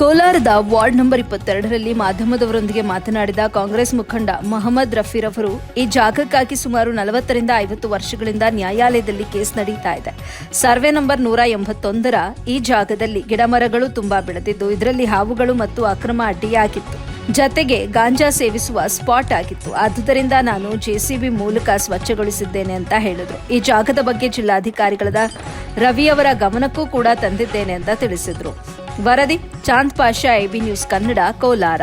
ಕೋಲಾರದ ward number ಇಪ್ಪತ್ತೆರಡರಲ್ಲಿ ಮಾಧ್ಯಮದವರೊಂದಿಗೆ ಮಾತನಾಡಿದ ಕಾಂಗ್ರೆಸ್ ಮುಖಂಡ ಮೊಹಮ್ಮದ್ ರಫೀರ್ ಅವರು, ಈ ಜಾಗಕ್ಕಾಗಿ ಸುಮಾರು ನಲವತ್ತರಿಂದ ಐವತ್ತು ವರ್ಷಗಳಿಂದ ನ್ಯಾಯಾಲಯದಲ್ಲಿ ಕೇಸ್ ನಡೀತಾ ಇದೆ. ಸರ್ವೆ ನಂಬರ್ ನೂರ ಎಂಬತ್ತೊಂದರ ಈ ಜಾಗದಲ್ಲಿ ಗಿಡಮರಗಳು ತುಂಬಾ ಬೆಳೆದಿದ್ದು, ಇದರಲ್ಲಿ ಹಾವುಗಳು ಮತ್ತು ಅಕ್ರಮ ಅಡ್ಡಿಯಾಗಿತ್ತು. ಜತೆಗೆ ಗಾಂಜಾ ಸೇವಿಸುವ ಸ್ಪಾಟ್ ಆಗಿತ್ತು. ಆದುದರಿಂದ ನಾನು ಜೆಸಿಬಿ ಮೂಲಕ ಸ್ವಚ್ಛಗೊಳಿಸಿದ್ದೇನೆ ಅಂತ ಹೇಳಿದರು. ಈ ಜಾಗದ ಬಗ್ಗೆ ಜಿಲ್ಲಾಧಿಕಾರಿಗಳಾದ ರವಿಯವರ ಗಮನಕ್ಕೂ ಕೂಡ ತಂದಿದ್ದೇನೆ ಅಂತ ತಿಳಿಸಿದ್ರು. ವರದಿ ಚಾಂದ್ ಪಾಷಾ ಎಬಿ ನ್ಯೂಸ್ ಕನ್ನಡ ಕೋಲಾರ.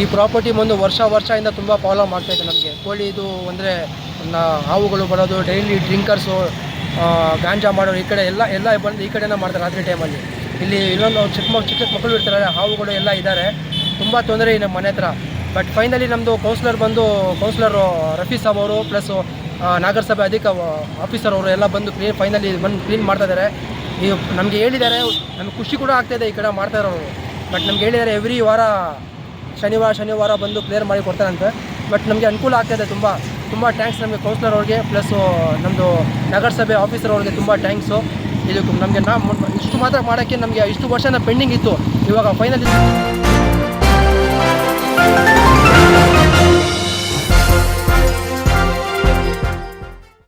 ಈ ಪ್ರಾಪರ್ಟಿ ಬಂದು ವರ್ಷ ವರ್ಷದಿಂದ ತುಂಬ ಪ್ರಾಬ್ಲಮ್ ಆಗ್ತಾಯಿದೆ ನಮಗೆ. ಕೋಳಿದು ಅಂದರೆ ಹಾವುಗಳು ಬರೋದು ಡೈಲಿ ಡ್ರಿಂಕರ್ಸು ಗಾಂಜಾ ಮಾಡೋರು ಈ ಕಡೆ ಎಲ್ಲ ಎಲ್ಲ ಬಂದು ಈ ಕಡೆನೇ ಮಾಡ್ತಾರೆ ರಾತ್ರಿ ಟೈಮಲ್ಲಿ ಇಲ್ಲಿ ಇನ್ನೊಂದು ಚಿಕ್ಕ ಮಕ್ಕಳು ಚಿಕ್ಕ ಮಕ್ಕಳು ಇರ್ತಾರೆ, ಹಾವುಗಳು ಎಲ್ಲ ಇದ್ದಾರೆ ತುಂಬ ತೊಂದರೆ ಇದೆ ಮನೆ ಹತ್ರ. ಬಟ್ ಫೈನಲಿ ನಮ್ಮದು ಕೌನ್ಸಿಲರ್ ಬಂದು ಕೌನ್ಸಿಲರು ರಫೀಸ್ ಸಾಬ್ ಅವರು ಪ್ಲಸ್ ನಗರಸಭೆ ಅಧಿಕ ಆಫೀಸರ್ ಅವರು ಎಲ್ಲ ಬಂದು ಕ್ಲೀನ್ ಫೈನಲಿ ಬಂದು ಕ್ಲೀನ್ ಮಾಡ್ತಾ ಇದ್ದಾರೆ ಈ ನಮಗೆ ಹೇಳಿದ್ದಾರೆ, ನಮಗೆ ಖುಷಿ ಕೂಡ ಆಗ್ತಾಯಿದೆ ಈ ಕಡೆ ಮಾಡ್ತಾ ಇರೋರು. ಬಟ್ ನಮ್ಗೆ ಹೇಳಿದ್ದಾರೆ ಎವ್ರಿ ವಾರ ಶನಿವಾರ ಶನಿವಾರ ಬಂದು ಕ್ಲಿಯರ್ ಮಾಡಿ ಕೊಡ್ತಾರಂತೆ. ಬಟ್ ನಮಗೆ ಅನುಕೂಲ ಆಗ್ತಾಯಿದೆ ತುಂಬ. ತುಂಬ ಟ್ಯಾಂಕ್ಸ್ ನಮಗೆ ಕೌನ್ಸಿಲರ್ ಅವ್ರಿಗೆ ಪ್ಲಸ್ಸು ನಮ್ಮದು ನಗರಸಭೆ ಆಫೀಸರ್ ಅವ್ರಿಗೆ ತುಂಬ ಟ್ಯಾಂಕ್ಸು ಇದು ನಮಗೆ ನಾ ಇಷ್ಟು ಮಾತ್ರ ಮಾಡೋಕ್ಕೆ ನಮಗೆ ಇಷ್ಟು ವರ್ಷನ ಪೆಂಡಿಂಗ್ ಇತ್ತು. ಇವಾಗ ಫೈನಲ್